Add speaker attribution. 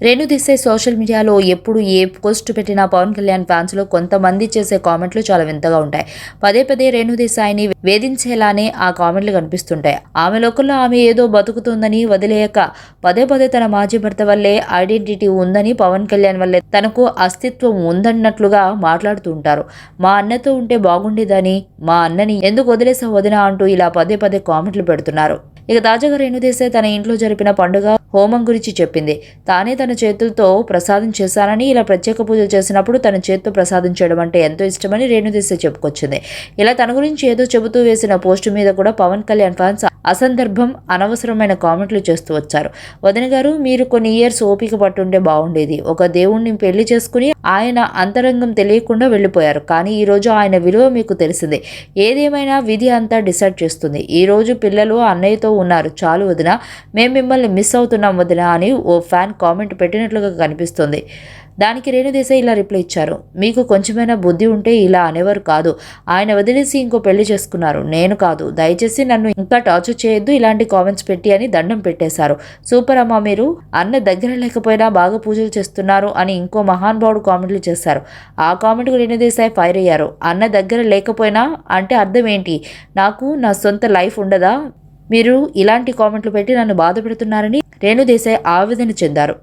Speaker 1: Renu Desai social మీడియాలో ఎప్పుడు ఏ post పెట్టినా పవన్ కళ్యాణ్ ఫ్యాన్స్లో కొంతమంది చేసే కామెంట్లు చాలా వింతగా ఉంటాయి. పదే పదే రేణు వేధించేలానే ఆ కామెంట్లు కనిపిస్తుంటాయి. ఆమె లోకల్లో ఆమె ఏదో బతుకుతుందని వదిలేయక పదే పదే తన మాజీ భర్త వల్లే ఐడెంటిటీ ఉందని పవన్ కళ్యాణ్ వల్లే తనకు అస్తిత్వం ఉందన్నట్లుగా మాట్లాడుతూ ఉంటారు. మా అన్నతో ఉంటే బాగుండేదని మా అన్నని ఎందుకు వదిలేసా వదినా అంటూ ఇలా పదే పదే కామెంట్లు పెడుతున్నారు. ఇక తాజాగా రేణుదేశాయ్ తన ఇంట్లో జరిపిన పండుగ హోమం గురించి చెప్పింది. తానే తన చేతులతో ప్రసాదం చేశానని ఇలా ప్రత్యేక పూజలు చేసినప్పుడు తన చేతితో ప్రసాదం చేయడం అంటే ఎంతో ఇష్టమని రేణుదేశాయ్ చెప్పుకొచ్చింది. ఇలా తన గురించి ఏదో చెబుతూ వేసిన పోస్టు మీద కూడా పవన్ కళ్యాణ్ ఫ్యాన్స్ అసందర్భం అనవసరమైన కామెంట్లు చేస్తూ వచ్చారు. వదిన గారు మీరు కొన్ని ఇయర్స్ ఓపిక పట్టుంటే బాగుండేది. ఒక దేవుణ్ణి పెళ్ళి చేసుకుని ఆయన అంతరంగం తెలియకుండా వెళ్ళిపోయారు. కానీ ఈరోజు ఆయన విలువ మీకు తెలిసిందే. ఏదేమైనా విధి అంతా డిసైడ్ చేస్తుంది. ఈ రోజు పిల్లలు అన్నయ్యతో ఉన్నారు. చాలు వదిన మేము మిమ్మల్ని మిస్ అవుతున్నాం వదిన అని ఓ ఫ్యాన్ కామెంట్ పెట్టినట్లుగా కనిపిస్తుంది. దానికి రేణుదేశాయ్ ఇలా రిప్లై ఇచ్చారు. మీకు కొంచెమైనా బుద్ధి ఉంటే ఇలా అనేవారు కాదు. ఆయన వదిలేసి ఇంకో పెళ్ళి చేసుకున్నారు. నేను కాదు. దయచేసి నన్ను ఇంకా టార్చర్ చేయొద్దు. ఇలాంటి కామెంట్స్ పెట్టి అని దండం పెట్టేశారు. సూపర్ అమ్మ మీరు అన్న దగ్గర లేకపోయినా బాగా పూజలు చేస్తున్నారు అని ఇంకో మహానుభావుడు కామెంట్లు చేశారు. ఆ కామెంట్కు రేణుదేశాయ్ ఫైర్ అయ్యారు. అన్న దగ్గర లేకపోయినా అంటే అర్థం ఏంటి? నాకు నా సొంత లైఫ్ ఉండదా? మీరు ఇలాంటి కామెంట్లు పెట్టి నన్ను బాధ పెడుతున్నారని రేణుదేశాయ్ ఆవేదన చెందారు.